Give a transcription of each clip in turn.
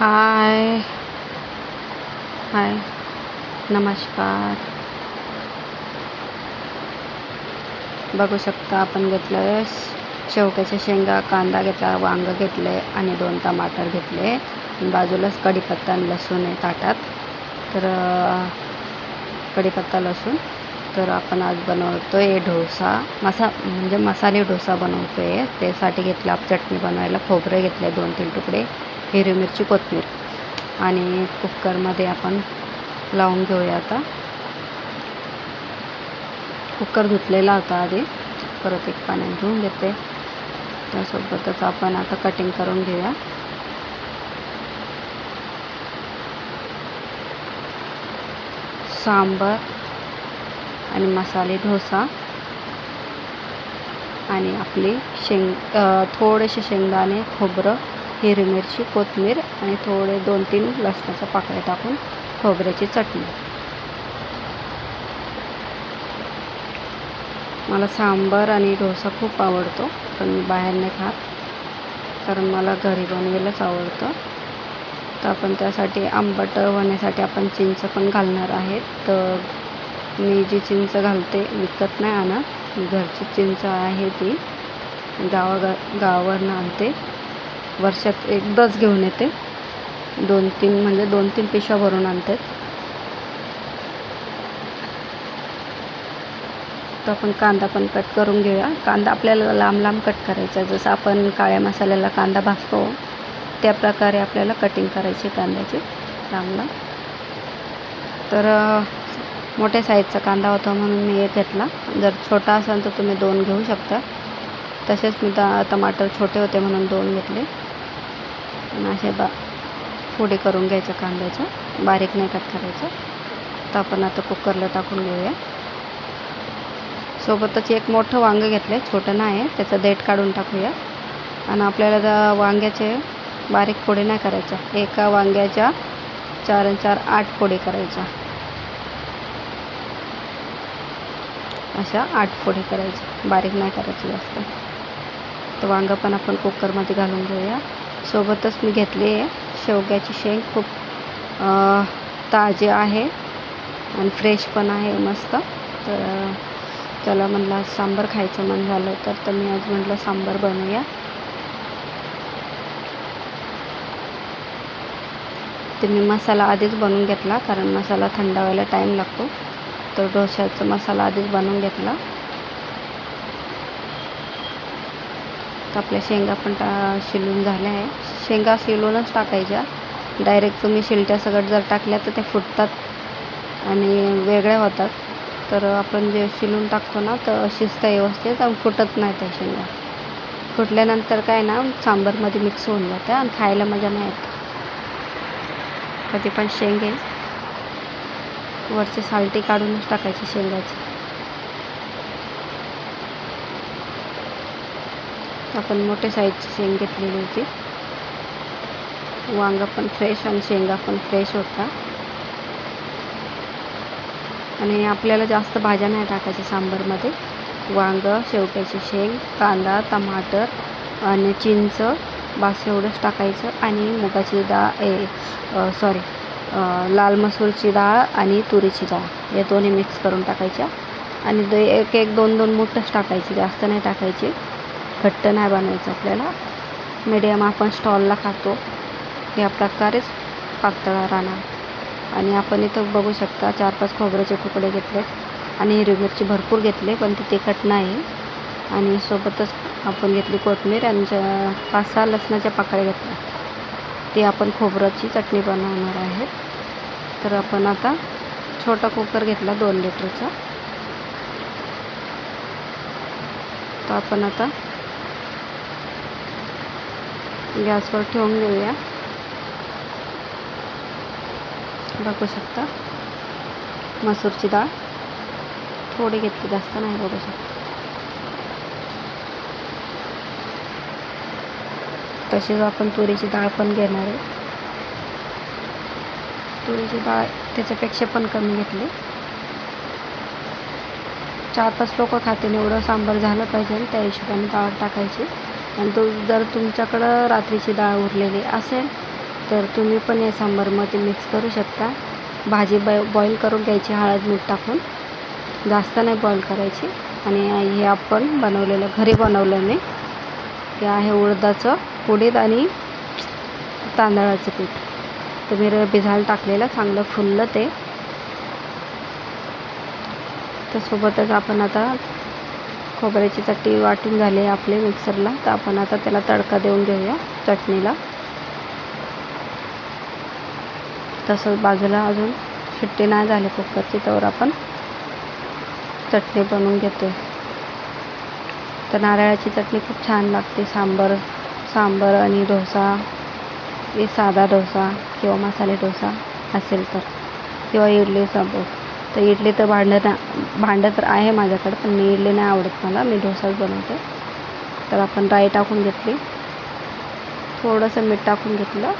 हाय हाय नमस्कार बघू शकता आपण घेतलं आहे शेंगा कांदा घेतला वांगं घेतलं आहे आणि दोन टमाटर घेतले. बाजूलाच कढीपत्ता आणि लसूण आहे ताटात. तर कढीपत्ता लसूण. तर आपण आज बनवतो आहे डोसा. मसा म्हणजे मसाले डोसा बनवतो आहे त्यासाठी घेतलं आप चटणी बनवायला खोबरं घेतलं आहे दोन तीन तुकडे. हिरवी मिरची कोथमीर. आणि कुकरमध्ये आपण लावून घेऊया आता. कुकर धुतलेला होता आधी. परत एक पाण्यात धुवून घेते. त्यासोबतच आपण आता कटिंग करून घेऊया. सांबर आणि मसाले डोसा आणि आपली शेंग थोडेसे शेंगदाणे खोबरं हिरवी मिरची कोथिंबीर आणि थोडे दोन तीन लसणाच्या पाकळ्या टाकून खोबऱ्याची चटणी. मला सांबार आणि डोसा खूप आवडतो पण मी बाहेर नाही खात. कारण मला घरी बनवायलाच आवडतं. तर आपण त्यासाठी आंबट होण्यासाठी आपण चिंच पण घालणार आहेत. तर मी जी चिंच घालते विकत नाही आणत. घरची चिंच आहे ती. गावा गावावरनं आणते. वर्षात एकदाच घेऊन येते. दोन तीन म्हणजे दोन तीन पिशव्या भरून आणते. तर आपण कांदा पण कट करून घेऊया. कांदा आपल्याला लांब लांब कट करायचा. आहे. जसं आपण काळ्या मसाल्याला कांदा भाजतो त्या प्रकारे आपल्याला कटिंग करायची कांद्याची. लांब लांब. तर मोठ्या साईजचा कांदा होता म्हणून मी एक घेतला. जर छोटा असेल तर तुम्ही दोन घेऊ शकता. तसेच मी टा टमाटर छोटे होते म्हणून दोन घेतले. आणि असे बा फोडी करून घ्यायचं कांद्याचं. बारीक नाही कट करायचं. तर आपण आता कुकरला टाकून घेऊया. सोबतच एक मोठं वांगं घेतलं आहे छोटं नाही आहे त्याचं देठ काढून टाकूया. आणि आपल्याला त्या वांग्याचे बारीक फोडे नाही करायचं. एका वांग्याच्या चार आणि चार आठ फोडी करायच्या अशा आठ फोडी करायचं. बारीक नाही करायचं जास्त. तर वांगं पण आपण कुकरमध्ये घालून घेऊया. सोबतच मी घेतली आहे. शेवग्याची शेंग खूप ताजे आहे आणि फ्रेश पण आहे मस्त. तर त्याला म्हणलं सांबर सांबार खायचं मन झालं तर तर मी आज म्हटलं सांबार बनवूया. ते मी मसाला आधीच बनवून घेतला कारण मसाला थंड व्हायला टाईम लागतो. तर डोश्याचा मसाला आधीच बनवून घेतला. आपल्या शेंगा पण टा शिलून झाल्या आहे. शेंगा शिलूनच टाकायच्या. डायरेक्ट तुम्ही शिलट्या सगळं जर टाकल्या तर ते फुटतात आणि वेगळ्या होतात. तर आपण जे शिलून टाकतो ना तर शिस्त व्यवस्थित आणि फुटत नाही त्या शेंगा. फुटल्यानंतर काय ना सांबारमध्ये मिक्स होऊन जाते आणि खायला मजा नाही येत. कधी पण शेंगे. वरची सालटी काढूनच टाकायची शेंगाची. आपण मोठ्या साईजची शेंग घेतलेली होती. वांगा पण फ्रेश आणि शेंगा पण फ्रेश होता. आणि आपल्याला जास्त भाज्या नाही टाकायच्या सांबारमध्ये. वांगं शेवग्याची शेंग कांदा टमाटर आणि चिंच बास एवढंच टाकायचं आणि मुगाची डाळ ए सॉरी लाल मसूरची डाळ आणि तुरीची डाळ या दोन्ही मिक्स करून टाकायच्या. आणि एक एक दोन दोन मूठच टाकायची जास्त नाही टाकायची. घट्ट नाही बनवायचं आपल्याला. मिडियम आपण स्टॉलला खातो. या प्रकारेच पातळा राहणार. आणि आपण इथं बघू शकता चार पाच खोबऱ्याचे तुकडे घेतले आणि हिरवी मिरची भरपूर घेतले पण ती तिखट नाही. आणि सोबतच आपण घेतली कोथमीर आणि पाच सहा लसणाच्या पाकळ्या घेतल्या. ती आपण खोबऱ्याची चटणी बनवणार आहे. तर आपण आता छोटा कुकर घेतला दोन लिटरचा. तर आपण आता गॅसवर ठेवून घेऊया. बघू शकता. मसूरची डाळ थोडी घेतली जास्त नाही बघू शकता. तशीच आपण तुरीची डाळ पण घेणार आहे. तुरीची डाळ त्याच्यापेक्षा पण कमी घेतली. चार पाच लोक खातील एवढं सांबार झालं पाहिजे त्या हिशोबाने डाळ टाकायची. आणि तो जर तुमच्याकडं रात्रीची डाळ उरलेली असेल तर तुम्ही पण या सांबारमध्ये मिक्स करू शकता. भाजी बॉ बॉईल करून घ्यायची हळद मीठ टाकून. जास्त नाही बॉईल करायची. आणि हे आपण बनवलेलं घरी बनवलं मी हे आहे उडदाचं उडीद आणि तांदळाचं पीठ. तर मी भिजायला टाकलेलं चांगलं फुललं ते. सोबतच आपण आता खोबऱ्याची चटणी वाटून झाली आहे आपले मिक्सरला. तर आपण आता त्याला तडका देऊन घेऊया चटणीला. तसंच बाजूला अजून सुट्टी नाही झाली कुकरची तर आपण चटणी बनवून घेतो तर नारळाची चटणी खूप छान लागते. सांबर सांबर आणि डोसा साधा डोसा किंवा मसाले डोसा असेल तर. किंवा इडली सांबर. तर इडली तर भांडं ना भांडं तर आहे माझ्याकडं पण मी इडली नाही आवडत मला. मी डोसाच बनवते. तर आपण राई टाकून घेतली. थोडंसं मीठ टाकून घेतलं.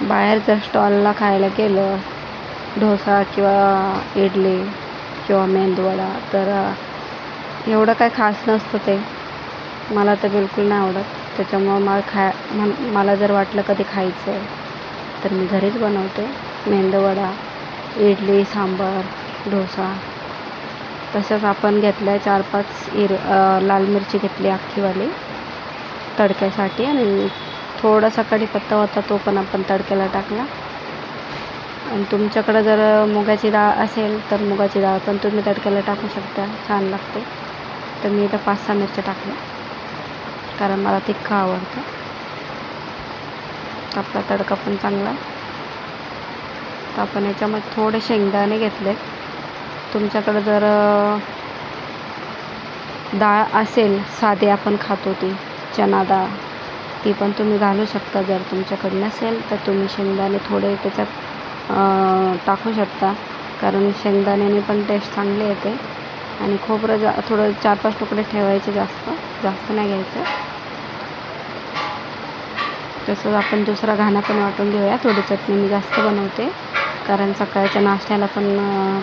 बाहेर जर स्टॉलला खायला गेलं डोसा किंवा इडली किंवा मेंदूवडा तर एवढं काय खास नसतं ते. मला तर बिलकुल नाही आवडत. त्याच्यामुळं मला खाय मन मला जर वाटलं कधी खायचं आहे तर मी घरीच बनवते. मेंदूवडा इडली सांबार डोसा. तसंच आपण घेतलं आहे चार पाच इर लाल मिरची घेतली अख्खीवाली तडक्यासाठी आणि थोडासा कढीपत्ता होता तो पण आपण तडक्याला टाकला. आणि तुमच्याकडं जर मुगाची डाळ असेल तर मुगाची डाळ पण तुम्ही तडक्याला टाकू शकता. छान लागते. तर मी इथं पाच सहा मिरच्या टाकल्या. कारण मला तिखा आवडतं. आपला तडका पण चांगला. तर आपण याच्यामध्ये थोडे शेंगदाणे घेतले. तुमच्याकडं जर डाळ असेल साधी आपण खातो ती चना डाळ ती पण तुम्ही घालू शकता. जर तुमच्याकडे नसेल तर तुम्ही शेंगदाणे थोडे त्याच्यात टाकू शकता. कारण शेंगदाण्याने पण टेस्ट चांगली येते. आणि खोबरं जा थोडं चार पाच तुकडे ठेवायचे जास्त. जास्त नाही घ्यायचं. तसंच आपण दुसरा घाणा पण वाटून घेऊया. थोडी चटणी मी जास्त बनवते. कारण सकाळच्या नाश्त्याला पण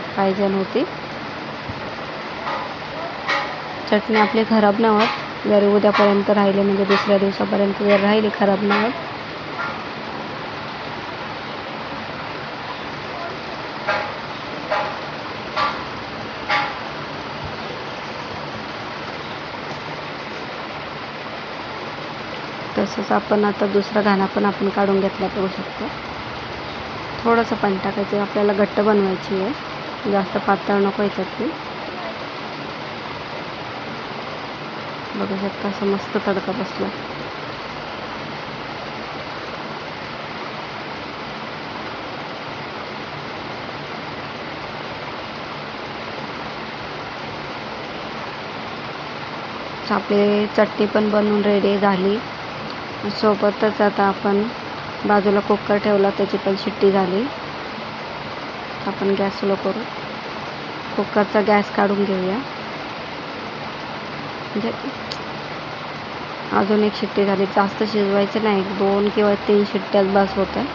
पाहिजे होती चटणी आपली खराब नव्हत होत. जर उद्यापर्यंत राहिली म्हणजे दुसऱ्या दिवसापर्यंत जर राहिली खराब नाही होत तसंच आपण आता दुसरा घाणा पण आपण काढून घेतला बघू शकतो. थोडंसं पाणी टाकायचं आपल्याला घट्ट बनवायची आहे. जास्त पातळ नको आहे ती बघू शकता असं मस्त तडका बसला. आपली चटणी पण बनवून रेडी झाली. सोबतच आता आपण बाजूला कुकर ठेवला त्याची पण शिट्टी झाली. आपण गॅस स्लो करू. कुकरचा गॅस काढून घेऊया. म्हणजे अजून एक शिट्टी झाली. जास्त शिजवायचं नाही. दोन किंवा तीन शिट्ट्यात बस होतं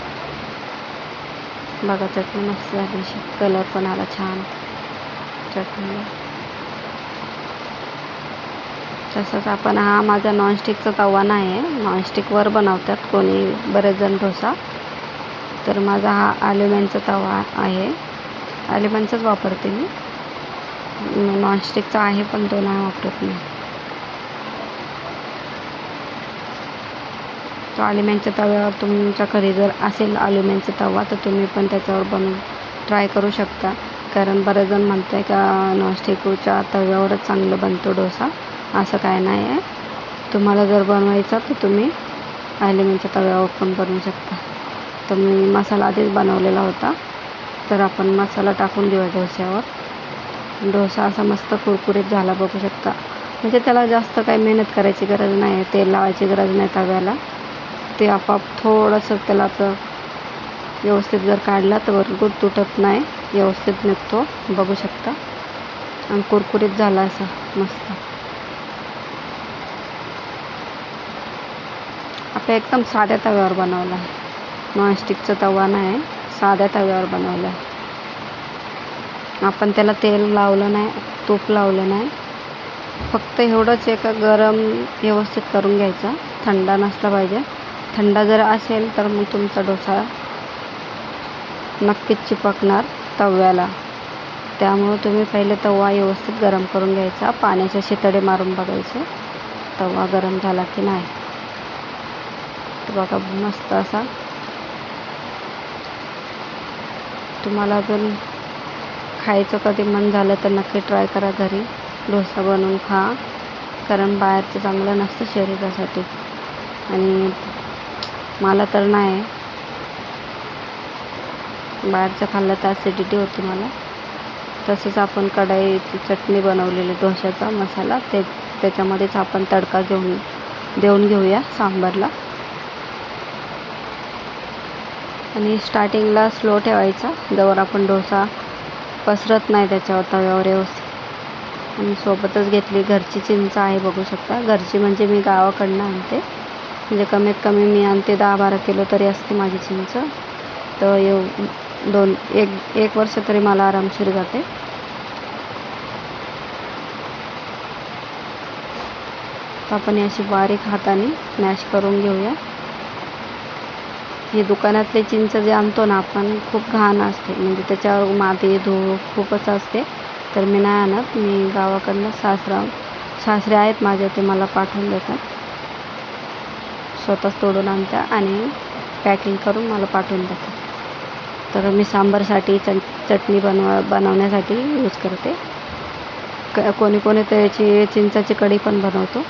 बघा चटणी मस्त झाली. कलर पण आला छान. चटणी. तसंच आपण हा माझा नॉनस्टिकचा तवा नाही आहे. नॉनस्टिकवर बनवतात कोणी बरेच जण डोसा. तर माझा हा ॲल्युमिनचा तवा आहे. ॲल्युमिनचाच वापरते मी. नॉनस्टिकचा आहे पण तो नाही वापरत मी. तो ॲल्युमिनच्या तव्यावर तुमच्या घरी जर असेल ॲल्युमिनचा तवा तर तुम्ही पण त्याच्यावर बनवून ट्राय करू शकता. कारण बरेच जण म्हणत आहे का नॉनस्टिकच्या तव्यावरच चांगलं बनतो डोसा. असं काय नाही आहे. तुम्हाला जर बनवायचा तर तुम्ही ॲल्युमिनचा तव्यावर पण बनवू शकता. तर मी मसाला आधीच बनवलेला होता. तर आपण मसाला टाकून देऊया डोस्यावर डोसा असा मस्त कुरकुरीत झाला बघू शकता. म्हणजे त्याला जास्त काही मेहनत करायची गरज नाही आहे. तेल लावायची गरज नाही तव्याला. ते आपोआप थोडंसं त्याला तर व्यवस्थित जर काढला तर भरपूर तुटत नाही. व्यवस्थित निघतो. बघू शकता. आणि कुरकुरीत झाला असा मस्त. आपल्या एकदम साध्या तव्यावर बनवला आहे. नॉनस्टिकचा तवा नाही साध्या तव्यावर बनवला आहे. आपण त्याला तेल लावलं नाही तूप लावलं नाही. फक्त एवढंच एक गरम व्यवस्थित करून घ्यायचा. थंड नसला पाहिजे. थंड जर असेल तर मग तुमचा डोसा नक्कीच चिपकणार तव्याला. त्यामुळं तुम्ही पहिले तवा व्यवस्थित गरम करून घ्यायचा. पाण्याचे शितडे मारून बघायचे. तवा गरम झाला की नाही. बघा मस्त असा. तुम्हाला जर खायचं कधी मन झालं तर नक्की ट्राय करा घरी. डोसा बनवून खा. कारण बाहेरचं चांगलं नसतं शरीरासाठी. आणि मला तर नाही. बाहेरचं खाल्लं तर ॲसिडिटी होती मला. तसंच आपण कढाईची चटणी बनवलेली डोशाचा मसाला. ते त्याच्यामध्येच आपण तडका घेऊन देऊन घेऊया सांबारला. आणि स्टार्टिंगला स्लो ठेवायचा. जवळ आपण डोसा पसरत नाही त्याच्यावर तव्यावर व्यवस्थित. आणि सोबतच घेतली घरची चिंच आहे बघू शकता. घरची म्हणजे मी गावाकडनं आणते. म्हणजे कमीत कमी मी आणते दहा बारा किलो तरी असते माझी चिंच. तर येऊ दोन एक एक वर्ष तरी मला आरामशीर जाते. आपण अशी बारीक हाताने मॅश करून घेऊया. हे दुकानातले चिंच जे आणतो ना आपण खूप घाण असते. म्हणजे त्याच्यावर माती धूळ खूपच असते. तर मी नाही आणत. मी गावाकडनं सासरा सासरे आहेत माझे ते मला पाठवून देतात. स्वतःच तोडून आणत्या आणि पॅकिंग करून मला पाठवून देतात. तर मी सांबारसाठी च चटणी बनवा बनवण्यासाठी यूज करते. क कोणी कोणी त्याची चिंचाची कढी पण बनवतो.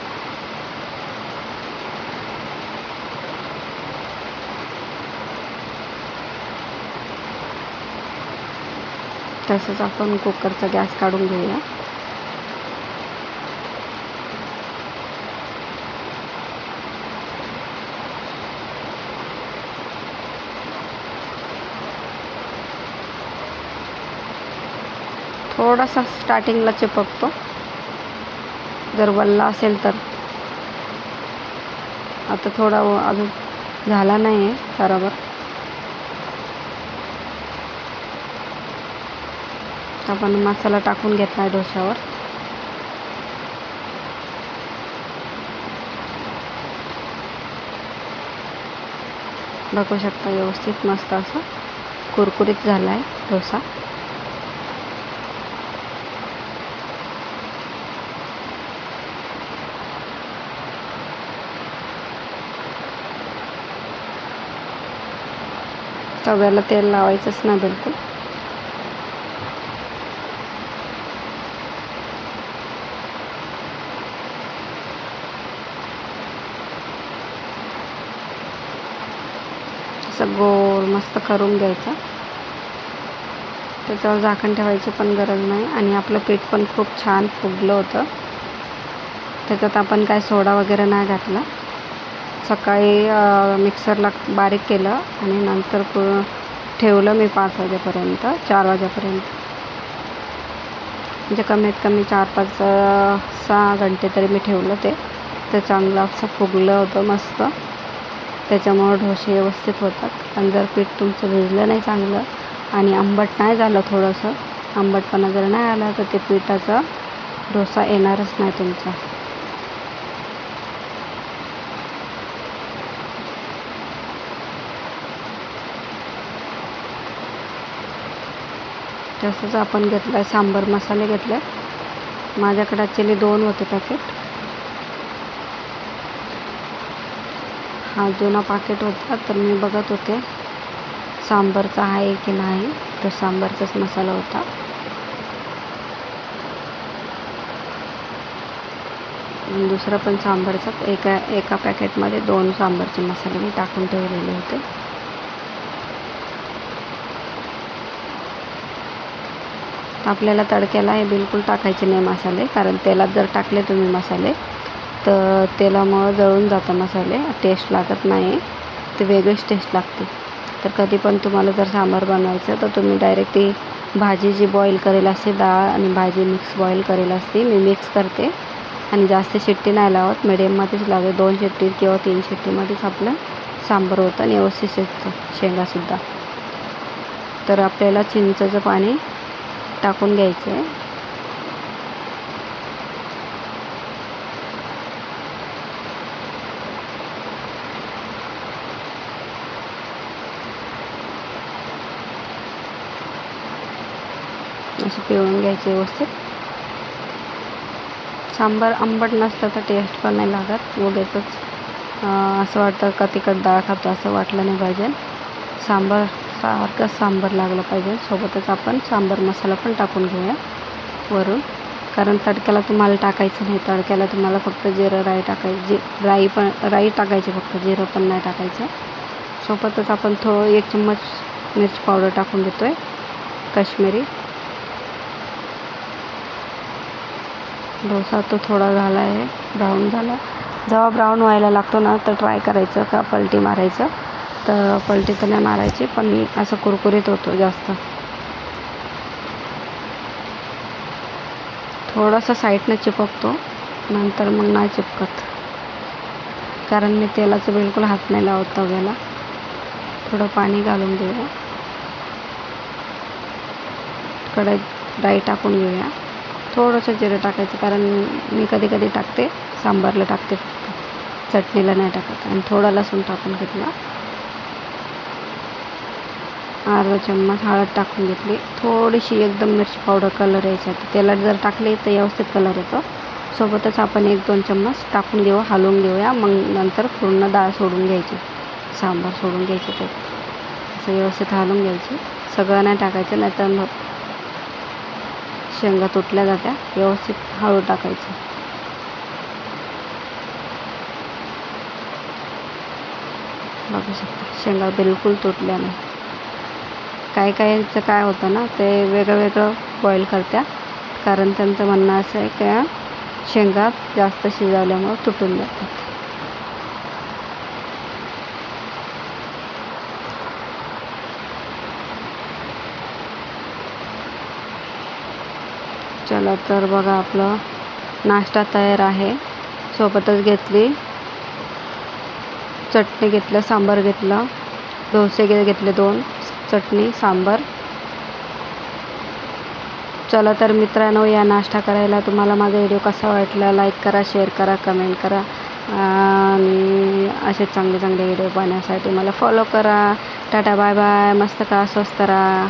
तसंच आपण कुकरचा गॅस काढून घेऊया. थोडासा स्टार्टिंगला चिपकतो. जर वल्ला असेल तर. आता थोडा अजून झाला नाही आहे बरोबर. आपण मसाला टाकून घेतला आहे डोश्यावर. बघू शकता व्यवस्थित मस्त असं कुरकुरीत झाला आहे डोसा. तव्याला तेल लावायचंच ना बिलकुल असं गोल मस्त करून घ्यायचं. त्याच्यावर झाकण ठेवायची पण गरज नाही. आणि आपलं पीठ पण खूप छान फुगलं होतं. त्याच्यात आपण काय सोडा वगैरे नाही घातला. सकाळी मिक्सरला बारीक केलं आणि नंतर पु ठेवलं मी पाच वाजेपर्यंत चार वाजेपर्यंत. म्हणजे कमीत कमी चार पाच सहा घंटे तरी मी ठेवलं ते. ते चांगलं असं फुगलं होतं मस्त. त्याच्यामुळं ढोसे व्यवस्थित होतात. आणि जर पीठ तुमचं भिजलं नाही चांगलं आणि आंबट नाही झालं थोडंसं आंबटपणा जर नाही आला तर ते पिठाचा डोसा येणारच नाही तुमचा. तसंच आपण घेतलं आहे सांबार मसाले घेतले. माझ्याकडे ॲक्च्युली दोन होते पॅकेट हा जुना पाकिट होता तर मी बघत होते सांबरचा आहे की नाही. तर सांबरचाच मसाला होता. दुसरा पण सांबरचा एका एका पॅकेटमध्ये दोन सांबरचे मसाले मी टाकून ठेवलेले होते. आपल्याला तडक्याला हे बिलकुल टाकायचे नाही मसाले कारण तेलात जर टाकले तुम्ही मसाले तर तेलामुळं जळून जातं मसाले. टेस्ट लागत नाही. ते वेगळीच टेस्ट लागते. तर कधी पण तुम्हाला जर सांबार बनवायचं तर तुम्ही डायरेक्ट ती भाजी जी बॉईल करेल असते डाळ आणि भाजी मिक्स बॉईल करेल असते मी मिक्स करते. आणि जास्त शिट्टी नाही लावत. मिडियममध्येच लावते. दोन शिट्टी किंवा तीन शिट्टीमध्येच आपलं सांबार होतं आणि व्यवस्थित शिजतं. शेंगासुद्धा तर आपल्याला चिंचेचं पाणी टाकून घ्यायचं आहे असं पिळून घ्यायचे व्यवस्थित. सांबार आंबट नसतं तर टेस्ट पण नाही लागत. उगाचच असं वाटतं का तिखट डाळ खातो असं वाटलं नाही पाहिजे. सांबार सारखं सांबार लागलं पाहिजे. सोबतच आपण सांबार मसाला पण टाकून घेऊया वरून. कारण तडक्याला तुम्हाला टाकायचं नाही. तडक्याला तुम्हाला फक्त जिरं राई टाकायचं जी राई पण राई टाकायची फक्त. जिरं पण नाही टाकायचं. सोबतच आपण थोडं एक चम्मच मिरची पावडर टाकून देतो आहे काश्मीरी. डोसा तो थोडा झाला आहे ब्राऊन झाला. जेव्हा ब्राऊन व्हायला लागतो ना तर ट्राय करायचं का पलटी मारायचं? तर पलटी तर नाही मारायची पण असं कुरकुरीत होतो जास्त. थोडासा साईडनं चिपकतो नंतर मग नाही चिपकत. कारण मी तेलाचं बिलकुल हात नाही लावत तव्याला. थोडं पाणी घालून देऊया कढईत डाई टाकून घेऊया. थोडंसं जिरं टाकायचं कारण मी कधी कधी टाकते सांबारला टाकते फक्त. चटणीला नाही टाकत. आणि थोडा लसूण टाकून घेतला. अर्धा चम्मच हळद टाकून घेतली. थोडीशी एकदम मिरची पावडर कलर यायसाठी तेलात जर टाकली तर व्यवस्थित कलर येतो. सोबतच आपण एक दोन चम्मच टाकून घेऊ हलवून घेऊया. मग नंतर पूर्ण डाळ सोडून घ्यायची. सांबार सोडून घ्यायचं ते असं व्यवस्थित हलवून घ्यायची. सगळं नाही टाकायचं नाही तर शेंगा तुटल्या जात्या. व्यवस्थित हळू टाकायचं. बघू शकता शेंगा बिलकुल तुटल्या नाही. काही काहीचं काय होतं ना ते वेगळं वेगळं बॉईल करत्या. कारण त्यांचं म्हणणं असं आहे का शेंगा जास्त शिजवल्यामुळं तुटून जातात. चला तर बघा आपलं नाश्ता तयार आहे. सोबतच घेतली. चटणी घेतलं सांबार घेतलं. डोसे घेतले दोन. चटणी सांबार. चला तर मित्रांनो या नाश्ता करायला तुम्हाला माझा व्हिडिओ कसा वाटला लाईक करा शेअर करा कमेंट करा. आणि असे चांगले चांगले व्हिडिओ पाहण्यासाठी मला फॉलो करा. टाटा बाय बाय मस्त का स्वस्त राहा.